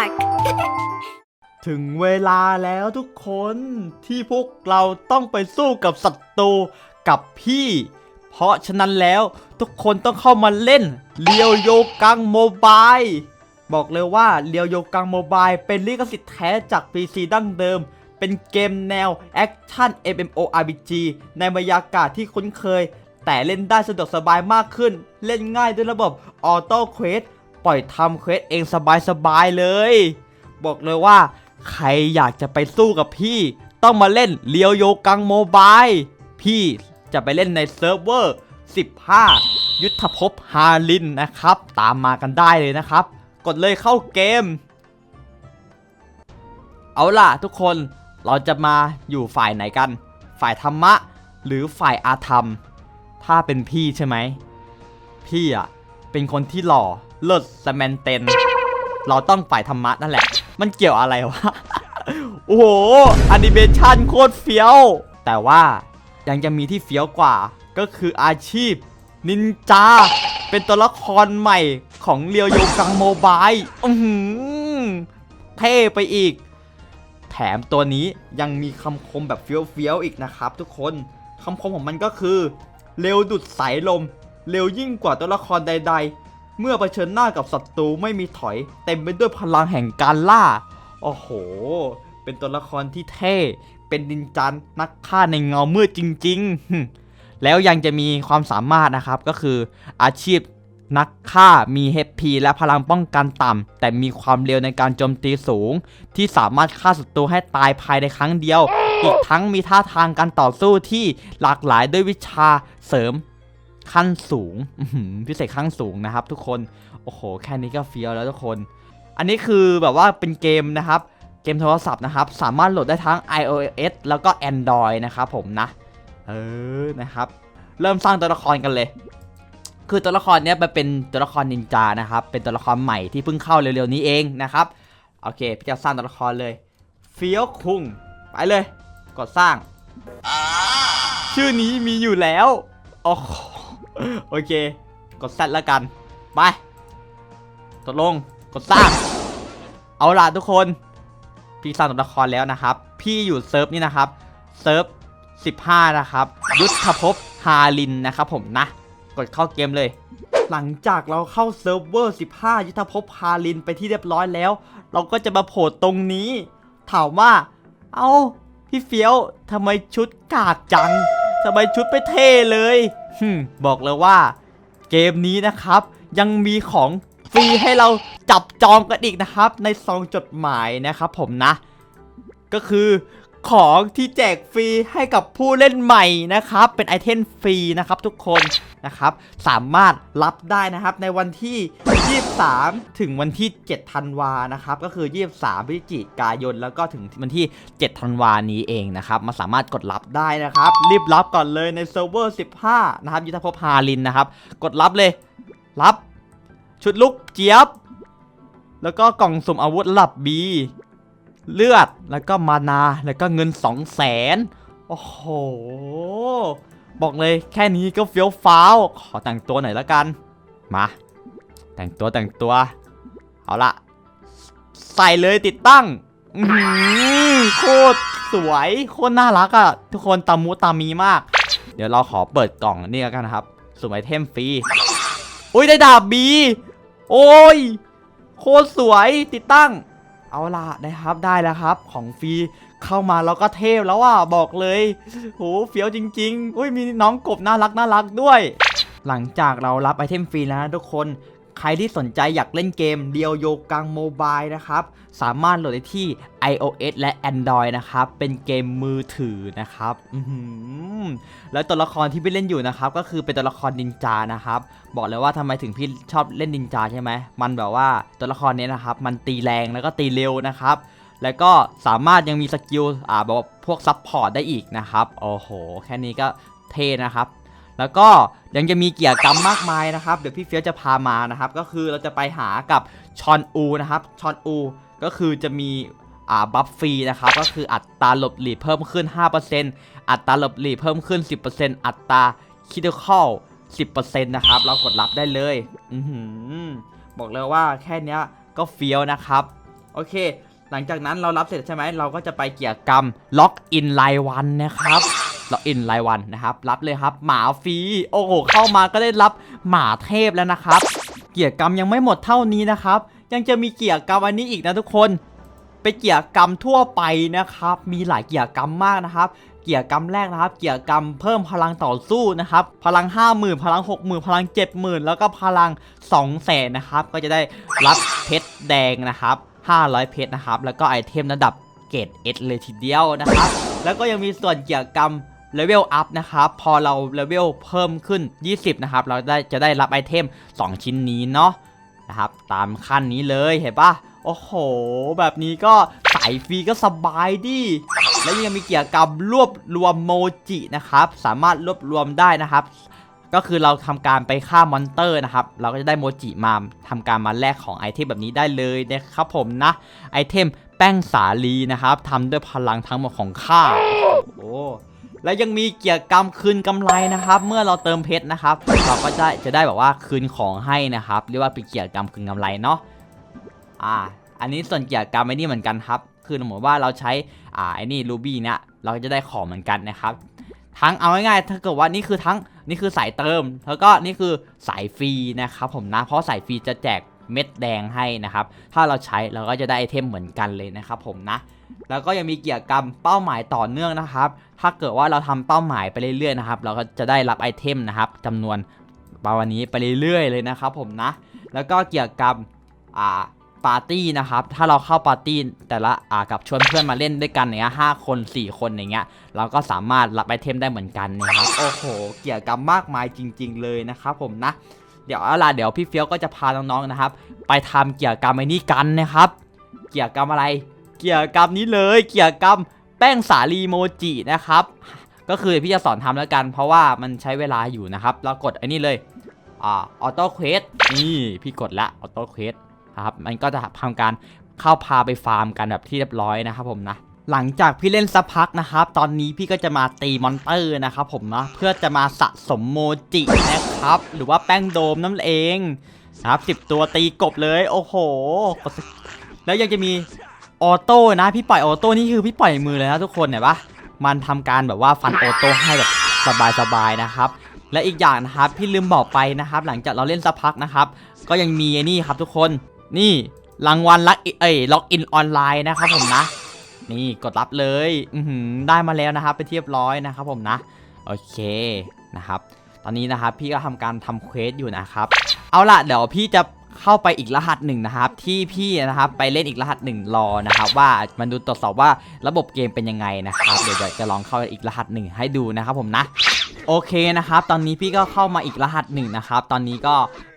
Park ถึงเวลาแล้วทุกคนที่พวกเราต้องไปสู้กับศัตรูกับพี่ เพราะฉะนั้นแล้วทุกคนต้องเข้ามาเล่นเลียวโยกังโมบายบอกเลยว่าเลียวโยกังโมบายเป็นลิขสิทธิ์แท้จาก PC ดั้งเดิม เป็นเกมแนวแอคชั่น MMORPG ในบรรยากาศที่คุ้นเคย แต่เล่นได้สะดวกสบายมากขึ้น เล่นง่ายด้วยระบบออโต้เควส ปล่อยทำเควสเองสบายๆเลย บอกเลยว่า ใครอยากจะไปสู้กับพี่ ต้องมาเล่นเลียวโยกังโมบายพี่จะไปเล่นในเซิร์ฟเวอร์ 15 ยุทธภพฮาลินนะครับ ตามมากันได้เลยนะครับ กดเลยเข้าเกม เอาล่ะทุกคนเราจะมาอยู่ฝ่ายไหนกัน ฝ่ายธรรมะ หรือฝ่ายอาธรรม ถ้าเป็นพี่ใช่ไหม พี่อะ เป็นคนที่หล่อ เลิศสแมนเตน เราต้องฝ่ายธรรมะนั่นแหละ มันเกี่ยวอะไรวะ โอ้โหแอนิเมชันโคตรเฟี้ยว แต่ว่ายังจะมีที่เฟี้ยวกว่า ก็คืออาชีพ นินจา เป็นตัวละครใหม่ของเรียวโยกังโมบายอือหือเท่ไปอีก แถมตัวนี้ยังมีคำคมแบบเฟี้ยวๆอีกนะครับทุกคนคำคมของมันก็คือ เร็วดุดสายลม เร็วยิ่งกว่าตัวละครใด ๆ เมื่อเผชิญหน้ากับศัตรูไม่มีถอย เต็มไปด้วยพลังแห่งการล่า โอ้โห เป็นตัวละครที่เท่ เป็นดินจันนักฆ่าในเงามืดจริง ๆ แล้วยังจะมีความสามารถนะครับก็คืออาชีพนักฆ่ามี HP และพลังป้องกันต่ำ แต่มีความเร็วในการโจมตีสูง ที่สามารถฆ่าศัตรูให้ตายภายในครั้งเดียว อีกทั้งมีท่าทางการต่อสู้ที่หลากหลายด้วยวิชาเสริม ขั้นสูงพิเศษขั้นสูงนะครับ ทุกคนโอ้โหแค่นี้ก็เฟี้ยวแล้วทุกคน อันนี้คือแบบว่าเป็นเกมนะครับเกมโทรศัพท์นะครับ สามารถโหลดได้ทั้ง iOS แล้วก็ Android นะครับผมนะ เออนะครับ เริ่มสร้างตัวละครกันเลย คือตัวละครเนี้ยมันเป็นตัวละครนินจานะครับ เป็นตัวละครใหม่ที่เพิ่งเข้าเร็วๆนี้เองนะครับ โอเค พี่จะสร้างตัวละครเลยเฟี้ยวคุงไปเลย กดสร้าง ชื่อนี้มีอยู่แล้ว โอ้โห โอเค กดแซดแล้วกัน ไปตกลง กดสร้าง เอาล่ะทุกคน พี่สร้างตัวละครแล้วนะครับ พี่อยู่เซิร์ฟนี่นะครับ เซิร์ฟ 15 นะครับ ยุทธภพฮาลินนะครับผมนะ กดเข้าเกมเลย หลังจากเราเข้าเซิร์ฟเวอร์ 15 ยุทธภพฮาลินไปที่เรียบร้อยแล้ว เราก็จะมาโผล่ตรงนี้ ถามว่า เอา้า พี่เฟี้ยวทำไมชุดกากจังทำไมชุดไม่เท่เลย บอกเลยว่าเกมนี้นะครับ ยังมีของฟรีให้เราจับจองกันอีกนะครับ ในซองจดหมายนะครับผมนะ ก็คือ ของที่แจกฟรีให้กับผู้เล่นใหม่นะครับ เป็นไอเทมฟรีนะครับทุกคนนะครับ สามารถรับได้นะครับในวันที่ 23 ถึงวันที่ 7 ธันวานะครับ ก็คือ 23 พฤศจิกายน แล้วก็ถึงวันที่ 7 ธันวานี้เองนะครับ มาสามารถกดรับได้นะครับ รีบรับก่อนเลยในเซิร์ฟเวอร์ 15 นะครับ ยุทธภพฮาลินนะครับ กดรับเลย รับ ชุดลุกเจี๊ยบ แล้วก็กล่องสุ่มอาวุธระดับ B เลือดแล้วก็มานาแล้วก็เงิน2 0 0แสนโอ้โห บอกเลยแค่นี้ก็เฟี้ยวฟ้าว ขอแต่งตัวหน่อยละกัน มา แต่งตัวแต่งตัว เอาละใส่เลยติดตั้งโคตรสวยโคตรน่ารักอะ่ะ ทุกคนตามูตามีมาก เดี๋ยวเราขอเปิดกล่องนี่แล้วกันนะครับสุ่มไอเทมฟรีอุ้ยได้ดาบบี โอ้ย โคตรสวยติดตั้ง เอาล่ะนะครับได้แล้วครับของฟรีเข้ามาแล้วก็เทพแล้วอะบอกเลยโหเฟี้ยวจริงๆอุ้ยมีน้องกบน่ารักน่ารักด้วย หลังจากเรารับไอเทมฟรีแล้วนะทุกคน ใครที่สนใจอยากเล่นเกมเดียวโยกังโมบายนะครับ สามารถโหลดได้ที่ iOS และ Android นะครับ เป็นเกมมือถือนะครับแล้วตัวละครที่พี่เล่นอยู่นะครับ ก็คือเป็นตัวละครนินจานะครับ บอกเลยว่าทำไมถึงพี่ชอบเล่นนินจาใช่ไหม มันแบบว่าตัวละครเนี้ยนะครับ มันตีแรงแล้วก็ตีเร็วนะครับแล้วก็สามารถยังมีสกิลอ่าแบบว่าพวกซับพอร์ตได้อีกนะครับ โอ้โห แค่นี้ก็เท่นะครับ แล้วก็ยังจะมีเกียรกรรมมากมายนะครับ เดี๋ยวพี่เฟียสจะพามานะครับ ก็คือเราจะไปหากับชอนอูนะครับชอนอูก็คือจะมีอ่าบัฟฟรีนะครับก็คืออัตราหลบหลีกเพิ่มขึ้น 5%อัตราหลบหลีกเพิ่มขึ้น 10%อัตราคิดคอล10%นะครับ เรากดรับได้เลยอืบอกเลยว่าแค่เนี้ยก็เฟี้ยวนะครับ โอเค หลังจากนั้นเรารับเสร็จใช่ไหมเราก็จะไปเกี่ยกรรมล็อกอินรายวันนะครับ ล็อกอินรายวันนะครับ รับเลยครับ หมาฟรี โอ้โห เข้ามาก็ได้รับหมาเทพแล้วนะครับ เกียวกรรมยังไม่หมดเท่านี้นะครับ ยังจะมีเกียวกรรมอันนี้อีกนะทุกคนไปเกียวกรรมทั่วไปนะครับ มีหลายเกียวกรรมมากนะครับ เกียวกรรมแรกนะครับ เกียวกรรมเพิ่มพลังต่อสู้นะครับ พลัง 50,000 พลัง 60,000 พลัง 70,000 แล้วก็พลัง2แสนนะครับ ก็จะได้รับเพชรแดงนะครับ 500 เพชรนะครับ แล้วก็ไอเทมระดับเกรด S เลยทีเดียวนะครับ แล้วก็ยังมีส่วนเกี่ยวกรรม เลเวลอัพนะครับ พอเราเลเวลเพิ่มขึ้น 20 นะครับ เราได้จะได้รับไอเทม 2 ชิ้นนี้เนาะนะครับ ตามขั้นนี้เลยเห็นปะโอ้โห แบบนี้ก็สายฟรีก็สบายดิแล้วยังมีเกี่ยวกับรวบรวมโมจินะครับ สามารถรวบรวมได้นะครับ ก็คือเราทำการไปฆ่ามอนเตอร์นะครับ เราก็จะได้โมจิมาทำการมาแลกของไอเทมแบบนี้ได้เลยนะครับผมนะ ไอเทมแป้งสาลีนะครับทำด้วยพลังทั้งหมดของข้าโอ้ แล้วยังมีเกียวกับคืนกำไรนะครับ เมื่อเราเติมเพชรนะครับเราก็จะจะได้แบบว่าคืนของให้นะครับเรียกว่าเป็นเกียวกับคืนกำไรเนาะอ่า อันนี้ส่วนเกียวกับไอ้นี่เหมือนกันครับ คือสมมติว่าเราใช้อ่าไอ้นี่รูบี้เนี่ยเราก็จะได้ของเหมือนกันนะครับ ทั้งเอาง่ายๆถ้าเกิดว่านี่คือทั้งนี่คือสายเติม แล้วก็นี่คือสายฟรีนะครับผมนะเพราะสายฟรีจะแจก เม็ดแดงให้นะครับ ถ้าเราใช้เราก็จะได้ไอเทมเหมือนกันเลยนะครับผมนะ แล้วก็ยังมีเกียวกับเป้าหมายต่อเนื่องนะครับ ถ้าเกิดว่าเราทำเป้าหมายไปเรื่อยๆนะครับ เราก็จะได้รับไอเทมนะครับจำนวนประมาณนี้ไปเรื่อยๆเลยนะครับผมนะ แล้วก็เกี่ยวกับอ่าปาร์ตี้นะครับ ถ้าเราเข้าปาร์ตี้แต่ละอ่ากับชวนเพื่อนมาเล่นด้วยกันอย่างเงี้ยห้าคน 4 คนอย่างเงี้ย เราก็สามารถรับไอเทมได้เหมือนกันนะครับ โอ้โห เกี่ยวกับมากมายจริง ๆ เลยนะครับผมนะ เดี๋ยวเอาล่ะเดี๋ยวพี่เฟี้ยวก็จะพาน้องๆนะครับ ไปทำเกี่ยวกับไอ้นี่กันนะครับ เกี่ยวกับอะไร เกี่ยวกับนี้เลย เกี่ยวกับแป้งสาลีโมจินะครับ ก็คือพี่จะสอนทำแล้วกัน เพราะว่ามันใช้เวลาอยู่นะครับเรากดไอ้นี่เลยอ่าออโต้เควสนี่พี่กดละออโต้เควสครับมันก็จะทำการเข้าพาไปฟาร์มกันแบบที่เรียบร้อยนะครับผมนะ หลังจากพี่เล่นสักพักนะครับ ตอนนี้พี่ก็จะมาตีมอนเตอร์นะครับผมนะเพื่อจะมาสะสมโมจินะครับ หรือว่าแป้งโดมนั่นเองนะครับสิบตัวตีกบเลยโอ้โห แล้วยังจะมีออโต้นะ พี่ปล่อยออโต้นี่คือพี่ปล่อยมือเลยนะทุกคนเห็นปะมันทำการแบบว่าฟันออโต้ให้แบบสบายๆนะครับ และอีกอย่างนะครับพี่ลืมบอกไปนะครับ หลังจากเราเล่นสักพักนะครับ ก็ยังมีนี่ครับทุกคนนี่รางวัลลักเอ้ยล็อกอินออนไลน์นะครับผมนะ นี่กดรับเลยอืได้มาแล้วนะครับไปนที่เรียบร้อยนะครับผมนะ โอเคนะครับตอนนี้นะครับพี่ก็ทำการทำเควสอยู่นะครับ เอาล่ะเดี๋ยวพี่จะเข้าไปอีกรหัสหนึ่งนะครับ ที่พี่นะครับไปเล่นอีกรหัสหนึ่งรอนะครับ ว่ามันดูตรวจสอบว่าระบบเกมเป็นยังไงนะครับเดี๋ยวจะลองเข้าอีกรหัสหนึ่งให้ดูนะครับผมนะโอเคนะครับ ตอนนี้พี่ก็เข้ามาอีกรหัสหนึ่งนะครับ ตอนนี้ก็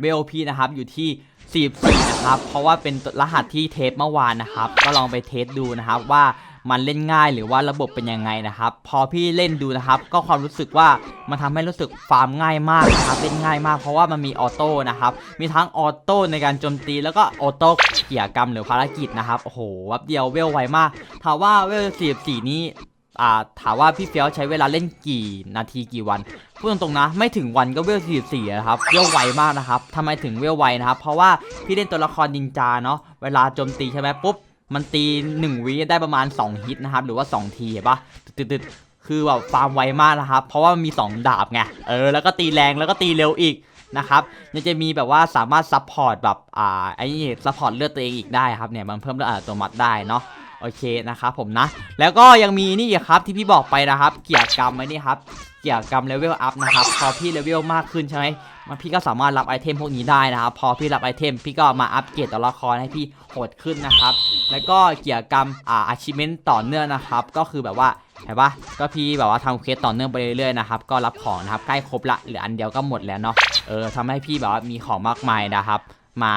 เวลพี่นะครับอยู่ที่ 44นะครับ เพราะว่าเป็นรหัสที่เทสเมื่อวานนะครับ ก็ลองไปเทสดูนะครับว่ามันเล่นง่ายหรือว่าระบบเป็นยังไงนะครับ พอพี่เล่นดูนะครับ ก็ความรู้สึกว่ามันทำให้รู้สึกฟาร์มง่ายมากนะครับเล่นง่ายมากเพราะว่ามันมีออโต้นะครับ มีทั้งออโต้ในการโจมตีแล้วก็ออโต้เกี่ยกรรมหรือภารกิจนะครับโอ้โหวับเดียวเวลไวมากถามว่าเวล44นี้ อ่าถามว่าพี่เฟี้ยวใช้เวลาเล่นกี่นาทีกี่วันพูดตรงๆนะ ไม่ถึงวันก็เวล44นะครับเวลไวมากนะครับทำไมถึงเวลไวนะครับ เพราะว่าพี่เล่นตัวละครนินจาเนาะเวลาโจมตีใช่ไหมปุ๊บมันตี 1วิได้ประมาณ 2 ฮิตนะครับ หรือว่า 2 ทีเห็นปะตึดๆคือแบบฟาร์มไวมากนะครับ เพราะว่ามี 2 ดาบไงเออแล้วก็ตีแรงแล้วก็ตีเร็วอีกนะครับยังจะมีแบบว่าสามารถซัพพอร์ตแบบอ่าไอ้นี่ซัพพอร์ตเลือดตัวเองอีกได้ครับเนี่ยมันเพิ่มเลือดอัตโนมัติได้เนาะ โอเคนะครับผมนะ แล้วก็ยังมีนี่อีกครับที่พี่บอกไปนะครับ เกียวกับไอ้นี่ครับ เกียวกับเลเวลอัพนะครับ พอพี่เลเวลมากขึ้นใช่ไหมมันพี่ก็สามารถรับไอเทมพวกนี้ได้นะครับ พอพี่รับไอเทม พี่ก็มาอัปเกรดตัวละครให้พี่โหดขึ้นนะครับ แล้วก็เกี่ยวกับอ่า achievement ต่อเนื่องนะครับ ก็คือแบบว่าเห็นปะก็พี่แบบว่าทำเคสต่อเนื่องไปเรื่อยๆนะครับ ก็รับของนะครับใกล้ครบละเหลืออันเดียวก็หมดแล้วเนาะ เออทำให้พี่แบบว่ามีของมากมายนะครับ มา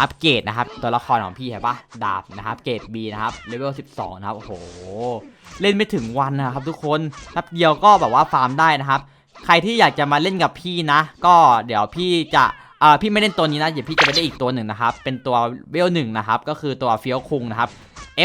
อัปเกรดนะครับ ตัวละครของพี่เห็นปะดาบนะครับเกรด B นะครับเลเวล12 นะครับโอ้โหเล่นไม่ถึงวันนะครับ ทุกคนแป๊บเดียวก็แบบว่าฟาร์มได้นะครับ ใครที่อยากจะมาเล่นกับพี่นะ ก็เดี๋ยวพี่จะเอ่อพี่ไม่เล่นตัวนี้นะเดี๋ยวพี่จะไปเล่นอีกตัวหนึ่งนะครับ เป็นตัวเวลหนึ่งนะครับ ก็คือตัวเฟียวคุงนะครับ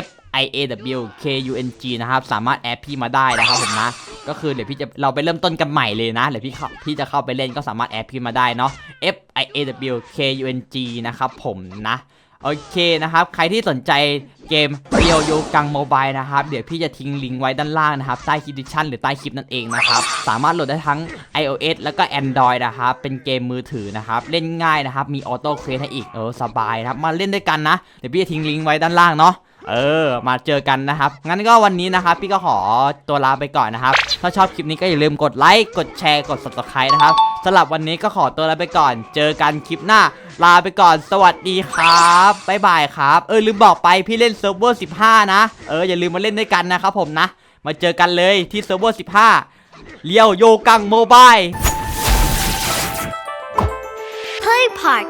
F I A W K U N G นะครับ สามารถแอดพี่มาได้นะครับผมนะ ก็คือเดี๋ยวพี่จะเราไปเริ่มต้นกันใหม่เลยนะเดี๋ยวพี่เข้าพี่จะเข้าไปเล่นก็สามารถแอดพี่มาได้เนาะ F A W K U N G นะครับผมนะ โอเคนะครับ ใครที่สนใจเกมเรียวโยกังโมบายนะครับ เดี๋ยวพี่จะทิ้งลิงก์ไว้ด้านล่างนะครับ ใต้คลิปดิชั่นหรือใต้คลิปนั่นเองนะครับ สามารถโหลดได้ทั้ง iOS แล้วก็ Android นะครับ เป็นเกมมือถือนะครับ เล่นง่ายนะครับ มีออโต้เคสให้อีก เออ สบายนะครับ มาเล่นด้วยกันนะ เดี๋ยวพี่จะทิ้งลิงก์ไว้ด้านล่างเนาะ เออ มาเจอกันนะครับ งั้นก็วันนี้นะครับ พี่ก็ขอตัวลาไปก่อนนะครับ ถ้าชอบคลิปนี้ก็อย่าลืมกดไลค์ กดแชร์ กด subscribe นะครับสำหรับวันนี้ก็ขอตัวลาไปก่อน เจอกันคลิปหน้า ลาไปก่อน สวัสดีครับ บ๊ายบายครับ เออลืมบอกไปพี่เล่นเซิร์ฟเวอร์ 15 นะ เอออย่าลืมมาเล่นด้วยกันนะครับผมนะ มาเจอกันเลยที่เซิร์ฟเวอร์ 15 เลี้ยวโยกังโมบาย Play Park